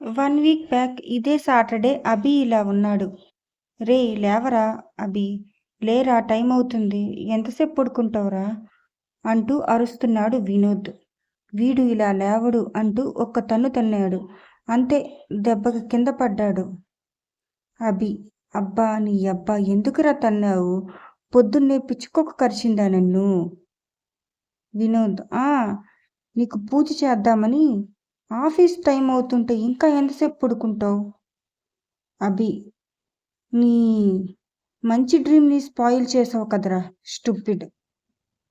One week back ఇదే Saturday Abhi ఇలా ఉన్నాడు. రే లేవరా అభి? లేరా? టైం అవుతుంది. ఎంతసేపు పడుకుంటావురా? అంటూ అరుస్తున్నాడు వినోద్. వీడు ఇలా లేవడు అంటూ ఒక్క తన్ను తన్నాడు. అంతే దెబ్బకి కింద పడ్డాడు. అభి అబ్బా నీ అబ్బా ఎందుకురా తన్నావు? పొద్దున్నే పిచ్చుకొక కరిచిందా నన్ను? వినోద్ ఆ నీకు పూజ చేద్దామని ఆఫీస్ టైం అవుతుంటే ఇంకా ఎంతసేపు పడుకుంటావు? అభి నీ మంచి డ్రీమ్ని స్పాయిల్ చేసావు కదరా స్టూపిడ్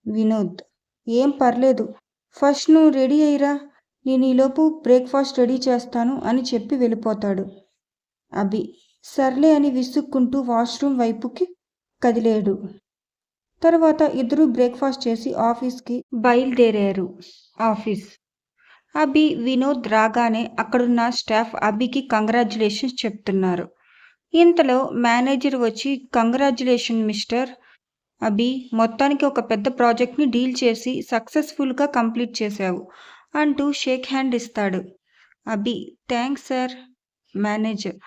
వినోద్ ఏం పర్లేదు. ఫస్ట్ నువ్వు రెడీ అయ్యిరా నేను ఈలోపు బ్రేక్ఫాస్ట్ రెడీ చేస్తాను అని చెప్పి వెళ్ళిపోతాడు. అభి సర్లే అని విసుక్కుంటూ వాష్రూమ్ వైపుకి కదిలేడు. తర్వాత ఇద్దరు బ్రేక్ఫాస్ట్ చేసి ఆఫీస్కి బయలుదేరారు. ఆఫీస్ అభి వినోద్ రాగానే అక్కడున్న స్టాఫ్ అభికి కంగ్రాచులేషన్స్ చెప్తున్నారు. ఇంతలో మేనేజర్ వచ్చి కంగ్రాచులేషన్ మిస్టర్ అభి మొత్తానికి ఒక పెద్ద ప్రాజెక్ట్ని డీల్ చేసి సక్సెస్ఫుల్గా కంప్లీట్ చేశావు అంటూ షేక్ హ్యాండ్ ఇస్తాడు. Abhi thanks sir manager.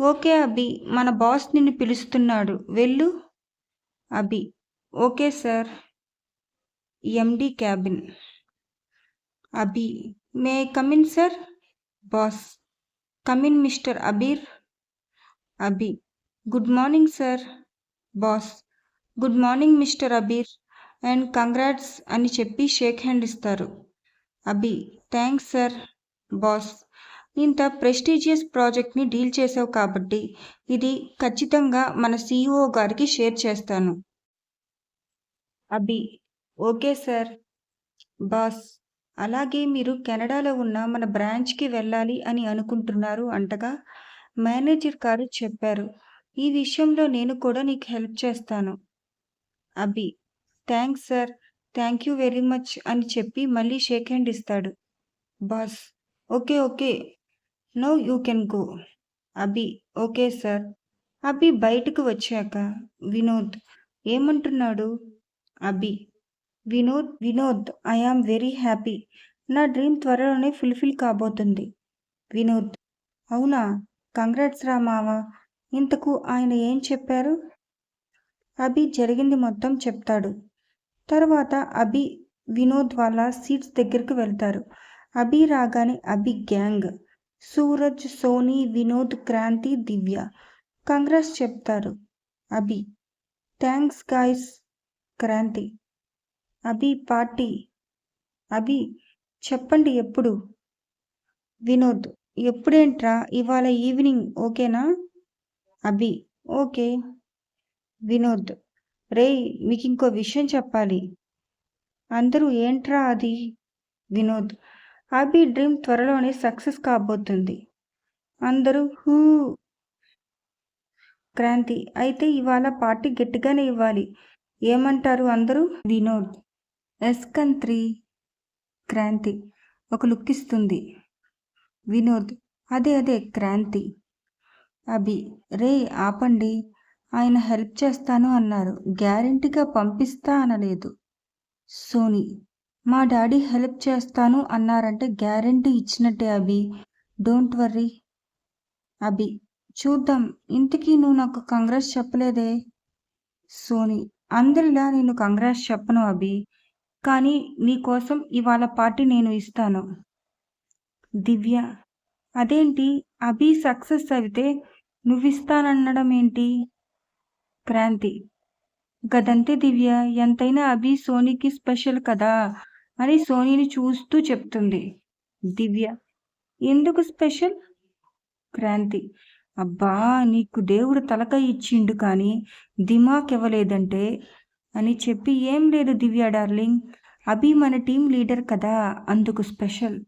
Okay Abhi మన బాస్ నిన్ను పిలుస్తున్నాడు. వెళ్ళు. Abhi okay sir. MD cabin. Abhi may come in sir boss come in mister Abir Abhi good morning sir boss good morning mister Abir and congrats అని చెప్పి shake hand ఇస్తారు. Abhi thanks sir boss ఇంత prestigious ప్రాజెక్ట్ని deal చేసావు కాబట్టి ఇది ఖచ్చితంగా మన సీఈఓ గారికి షేర్ చేస్తాను. అభి ఓకే సార్ బాస్ అలాగే మీరు కెనడాలో ఉన్న మన బ్రాంచ్కి వెళ్ళాలి అని అనుకుంటున్నారు అంటగా మేనేజర్ గారు చెప్పారు. ఈ విషయంలో నేను కూడా నీకు హెల్ప్ చేస్తాను. Abhi thanks sir. Thank you very much అని చెప్పి మళ్ళీ షేక్ హ్యాండ్ ఇస్తాడు. Boss okay okay. No you can go. Abhi okay sir. Abhi బయటకు వచ్చాక వినోద్ ఏమంటున్నాడు? Abhi Vinod Vinod I very happy నా డ్రీమ్ త్వరలోనే ఫుల్ఫిల్ కాబోతుంది. వినోద్. అవునా? కంగ్రాట్స్ రా మావా. ఇంతకు ఆయన ఏం చెప్పారు? అభి జరిగింది మొత్తం చెప్తాడు. తర్వాత అభి వినోద్ వాళ్ళ సీట్స్ దగ్గరికి వెళ్తారు. అభి రాగానే అభి గ్యాంగ్ సూరజ్ సోనీ వినోద్ క్రాంతి దివ్య. కంగ్రెస్ చెప్తారు Abhi. Thanks guys Kranti. Abhi party. Abhi చెప్పండి ఎప్పుడు? వినోద్ ఎప్పుడేంట్రా? ఇవాళ ఈవినింగ్ ఓకేనా? అభి ఓకే. వినోద్ రేయ్ మీకు ఇంకో విషయం చెప్పాలి. అందరూ ఏంట్రా అది? వినోద్ అభి డ్రీమ్ త్వరలోనే సక్సెస్ కాబోతుంది. అందరూ హూ. క్రాంతి అయితే ఇవాళ పార్టీ గట్టిగానే ఇవ్వాలి. ఏమంటారు అందరూ? వినోద్ ఎస్కంత్రి క్రాంతి. ఒక లుక్ ఇస్తుంది వినోద్. అదే అదే క్రాంతి. అభి. రే ఆపండి. ఆయన హెల్ప్ చేస్తాను అన్నారు. గ్యారెంటీగా పంపిస్తా అనలేదు. సోనీ. మా డాడీ హెల్ప్ చేస్తాను అన్నారంటే గ్యారెంటీ ఇచ్చినట్టే అభి. Don't worry. అభి. చూద్దాం. ఇంతకీ నువ్వు నాకు కంగ్రెస్ చెప్పలేదే? సోనీ. అందరిలా నేను కంగ్రెస్ చెప్పను అభి. కానీ నీకోసం ఇవాళ పార్టీ నేను ఇస్తాను. దివ్య అదేంటి? అభి సక్సెస్ అయితే నువ్విస్తానన్నడం ఏంటి క్రాంతి గదంతే దివ్య ఎంతైనా అభి సోనీకి స్పెషల్ కదా అని సోనీని చూస్తూ చెప్తుంది. దివ్య ఎందుకు స్పెషల్? క్రాంతి అబ్బా నీకు దేవుడు తలక ఇచ్చిండు కానీ దిమాక్ ఇవ్వలేదంటే అని చెప్పి ఏం లేదు దివ్య డార్లింగ్ అభి మన టీం లీడర్ కదా అందుకు స్పెషల్.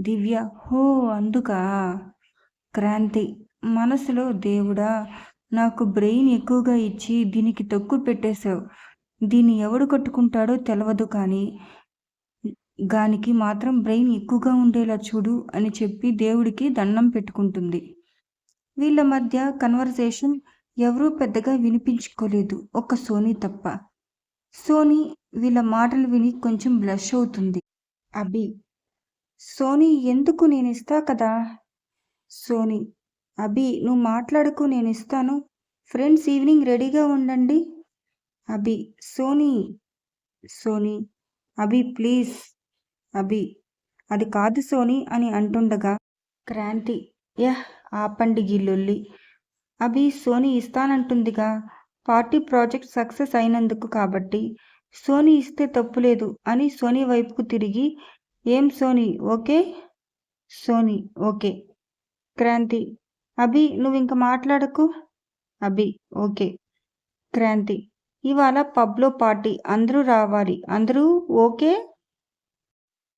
దివ్య హో అందుకా? క్రాంతి మనసులో దేవుడా నాకు బ్రెయిన్ ఎక్కువగా ఇచ్చి దీనికి తొక్కు పెట్టేశావు. దీన్ని ఎవడు కట్టుకుంటాడో తెలవదు కానీ గానికి మాత్రం బ్రెయిన్ ఎక్కువగా ఉండేలా చూడు అని చెప్పి దేవుడికి దండం పెట్టుకుంటుంది. వీళ్ళ మధ్య కన్వర్సేషన్ ఎవరూ పెద్దగా వినిపించుకోలేదు ఒక్క సోనీ తప్ప. సోనీ వీళ్ళ మాటలు విని కొంచెం బ్లష్ అవుతుంది. అభి సోనీ ఎందుకు నేను ఇస్తా కదా? సోనీ అభి నువ్వు మాట్లాడకు నేను ఇస్తాను. ఫ్రెండ్స్ ఈవినింగ్ రెడీగా ఉండండి. అభి సోనీ సోనీ అభి ప్లీజ్ అభి అది కాదు సోనీ అని అంటుండగా క్రాంతి యహ్ ఆపండి గిల్లుల్లి. అభి సోనీ ఇస్తానంటుందిగా. పార్టీ ప్రాజెక్ట్ సక్సెస్ అయినందుకు కాబట్టి సోనీ ఇస్తే తప్పులేదు అని సోనీ వైపుకు తిరిగి ఏం సోనీ? ఓకే? సోనీ ఓకే. క్రాంతి అభి నువ్వు ఇంక మాట్లాడకు? అభి ఓకే. క్రాంతి ఇవాళ పబ్లో పార్టీ అందరూ రావాలి. అందరూ ఓకే?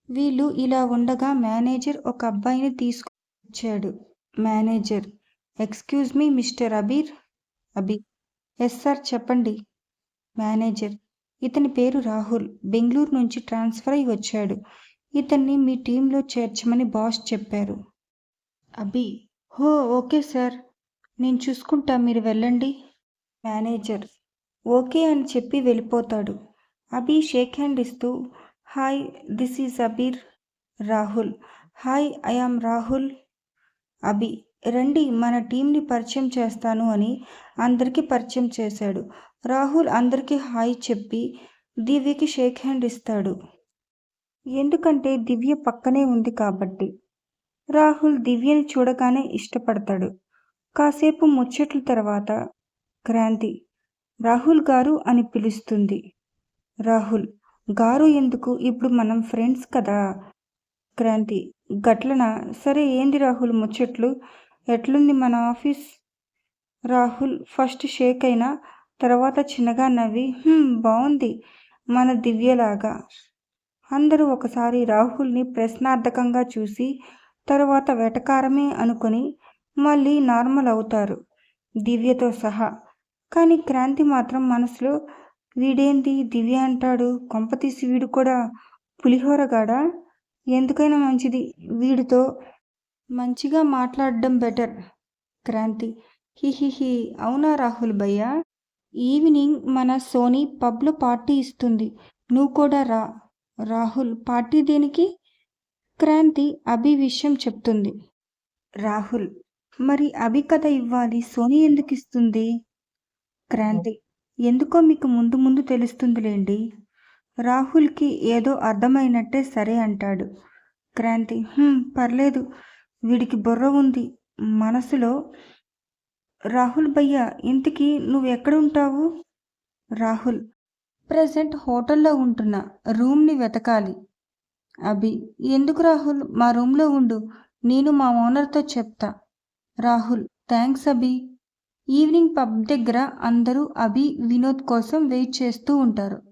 వీళ్ళు ఇలా ఉండగా మేనేజర్ ఒక అబ్బాయిని తీసుకొచ్చాడు. Manager excuse me mister Abir? Abhi yes sir చెప్పండి. మేనేజర్ ఇతని పేరు రాహుల్. బెంగళూరు నుంచి ట్రాన్స్ఫర్ అయి వచ్చాడు. ఇతన్ని మీ టీంలో చేర్చమని బాస్ చెప్పారు. అభి హో ఓకే సార్. నేను చూసుకుంటా మీరు వెళ్ళండి. మేనేజర్ ఓకే అని చెప్పి వెళ్ళిపోతాడు. అభి షేక్ హ్యాండ్ ఇస్తూ hi this is Abir Rahul. Hi I am Rahul. Abhi రండి మన టీంని పరిచయం చేస్తాను అని అందరికీ పరిచయం చేశాడు. రాహుల్ అందరికీ హాయ్ చెప్పి దివ్యకి షేక్ హ్యాండ్ ఇస్తాడు. ఎందుకంటే దివ్య పక్కనే ఉంది కాబట్టి. రాహుల్ దివ్యని చూడగానే ఇష్టపడతాడు. కాసేపు ముచ్చట్ల తర్వాత క్రాంతి రాహుల్ గారు అని పిలుస్తుంది. రాహుల్ గారు ఎందుకు ఇప్పుడు మనం ఫ్రెండ్స్ కదా? క్రాంతి గట్లన? సరే ఏంది రాహుల్ ముచ్చట్లు? ఎట్లుంది మన ఆఫీస్? రాహుల్ ఫస్ట్ షేక్ అయినా తర్వాత చిన్నగా నవ్వి బాగుంది మన దివ్యలాగా. అందరూ ఒకసారి రాహుల్ని ప్రశ్నార్థకంగా చూసి తరువాత వెటకారమే అనుకొని మళ్ళీ నార్మల్ అవుతారు దివ్యతో సహా. కానీ క్రాంతి మాత్రం మనసులో వీడేంది దివ్య అంటాడు? కొంపతీసి వీడు కూడా పులిహోరగాడా? ఎందుకైనా మంచిది వీడితో మంచిగా మాట్లాడడం బెటర్. క్రాంతి. హిహిహి అవునా రాహుల్ భయ్య? ఈవినింగ్ మన సోనీ పబ్లో పార్టీ ఇస్తుంది. నువ్వు కూడా రా. రాహుల్ పార్టీ దేనికి? క్రాంతి అభి విషయం చెప్తుంది. రాహుల్ మరి అభి కథ ఇవ్వాలి. సోనీ ఎందుకు ఇస్తుంది? క్రాంతి ఎందుకో మీకు ముందు ముందు తెలుస్తుందిలేండి. రాహుల్కి ఏదో అర్థమైనట్టే సరే అంటాడు. క్రాంతి పర్లేదు. వీడికి బుర్ర ఉంది. మనసులో రాహుల్ భయ్య ఇంతకీ నువ్వు ఎక్కడ ఉంటావు రాహుల్ ప్రజెంట్ హోటల్లో ఉంటున్నా రూమ్ని వెతకాలి. అభి ఎందుకు రాహుల్ మా రూమ్లో ఉండు నేను మా ఓనర్తో చెప్తా. Rahul thanks Abhi. Evening pub దగ్గర అందరూ అభి వినోద్ కోసం వెయిట్ చేస్తూ ఉంటారు.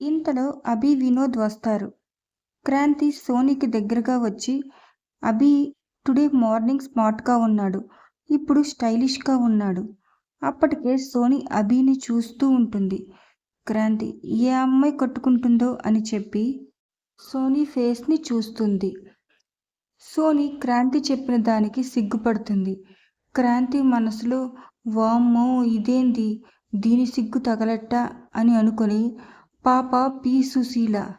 ఇంతలో అభి వినోద్ వస్తారు. క్రాంతి సోనీకి దగ్గరగా వచ్చి అభి టుడే మార్నింగ్ స్మార్ట్గా ఉన్నాడు. ఇప్పుడు స్టైలిష్గా ఉన్నాడు. అప్పటికే సోనీ అభిని చూస్తూ ఉంటుంది. క్రాంతి ఏ అమ్మాయి కట్టుకుంటుందో అని చెప్పి సోనీ ఫేస్ని చూస్తుంది. సోనీ క్రాంతి చెప్పిన దానికి సిగ్గుపడుతుంది. క్రాంతి మనసులో వామ్మో ఇదేంది దీని సిగ్గు తగలట్ట? అని అనుకొని పాప పి సుశీల.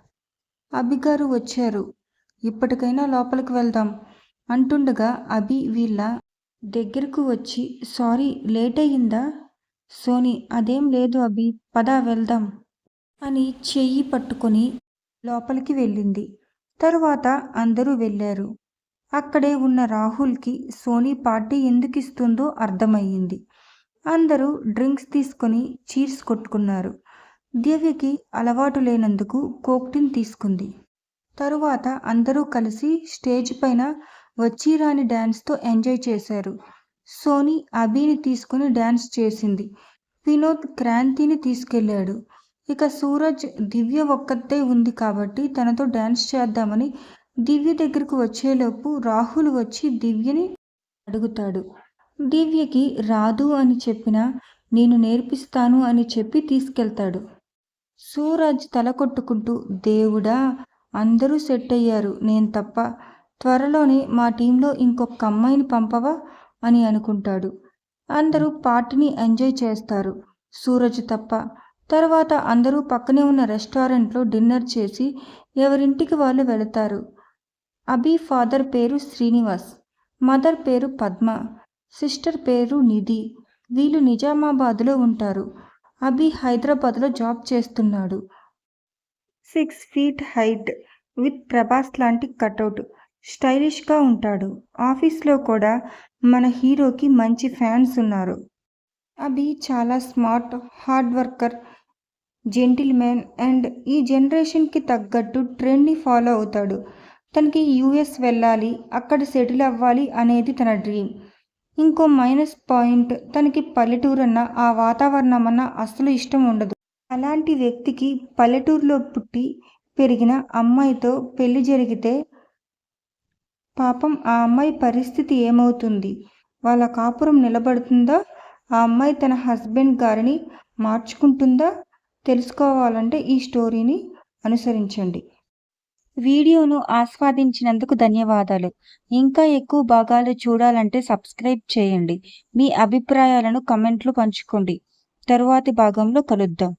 అభిగారు వచ్చారు. ఇప్పటికైనా లోపలికి వెళ్దాం. అంటుండగా అభి వీళ్ళ దగ్గరకు వచ్చి సారీ లేట్ అయ్యిందా సోనీ అదేం లేదు అభి పద వెళ్దాం అని చెయ్యి పట్టుకొని లోపలికి వెళ్ళింది. తరువాత అందరూ వెళ్ళారు. అక్కడే ఉన్న రాహుల్కి సోనీ పార్టీ ఎందుకు ఇస్తుందో అర్థమయ్యింది. అందరూ డ్రింక్స్ తీసుకొని చీర్స్ కొట్టుకున్నారు. దివ్యకి అలవాటు లేనందుకు కోక్టిన్ తీసుకుంది. తరువాత అందరూ కలిసి స్టేజ్ పైన వచ్చిరాని డ్యాన్స్తో ఎంజాయ్ చేశారు. సోనీ అభిని తీసుకుని డ్యాన్స్ చేసింది. వినోద్ క్రాంతిని తీసుకెళ్ళాడు ఇక సూరజ్ దివ్య ఒక్కతే ఉంది కాబట్టి తనతో డ్యాన్స్ చేద్దామని దివ్య దగ్గరకు వచ్చేలోపు రాహుల్ వచ్చి దివ్యని అడుగుతాడు. దివ్యకి రాదు అని చెప్పినా నేను నేర్పిస్తాను అని చెప్పి తీసుకెళ్తాడు. సూరజ్ తల కొట్టుకుంటూ దేవుడా అందరూ సెట్ అయ్యారు. నేను తప్ప త్వరలోనే మా టీంలో ఇంకొక అమ్మాయిని పంపవా అని అనుకుంటాడు. అందరూ పార్టీని ఎంజాయ్ చేస్తారు. సూరజ్ తప్ప తర్వాత అందరూ పక్కనే ఉన్న రెస్టారెంట్లో డిన్నర్ చేసి ఎవరింటికి వాళ్ళు వెళతారు. అభి ఫాదర్ పేరు శ్రీనివాస్ మదర్ పేరు పద్మ సిస్టర్ పేరు నిధి. వీళ్ళు నిజామాబాద్లో ఉంటారు. అభి హైదరాబాద్లో జాబ్ చేస్తున్నాడు. Six feet height with Prabhas లాంటి కటౌట్ స్టైలిష్గా ఉంటాడు. ఆఫీస్లో కూడా మన హీరోకి మంచి ఫ్యాన్స్ ఉన్నారు. అభి చాలా smart hard worker gentlemen and ఈ జనరేషన్కి తగ్గట్టు ట్రెండ్ని ఫాలో అవుతాడు. తనకి యూఎస్ వెళ్ళాలి అక్కడ సెటిల్ అవ్వాలి అనేది తన డ్రీమ్. ఇంకో మైనస్ పాయింట్ తనకి పల్లెటూరు అన్న ఆ వాతావరణం అన్న అస్సలు ఇష్టం ఉండదు. అలాంటి వ్యక్తికి పల్లెటూరులో పుట్టి పెరిగిన అమ్మాయితో పెళ్ళి జరిగితే పాపం ఆ అమ్మాయి పరిస్థితి ఏమవుతుంది? వాళ్ళ కాపురం నిలబడుతుందా? ఆ అమ్మాయి తన హస్బెండ్ గారిని మార్చుకుంటుందా? తెలుసుకోవాలంటే ఈ స్టోరీని అనుసరించండి. వీడియోను ఆస్వాదించినందుకు ధన్యవాదాలు. ఇంకా ఎక్కువ భాగాలు చూడాలంటే సబ్స్క్రైబ్ చేయండి. మీ అభిప్రాయాలను కమెంట్లు పంచుకోండి. తరువాతి భాగంలో కలుద్దాం.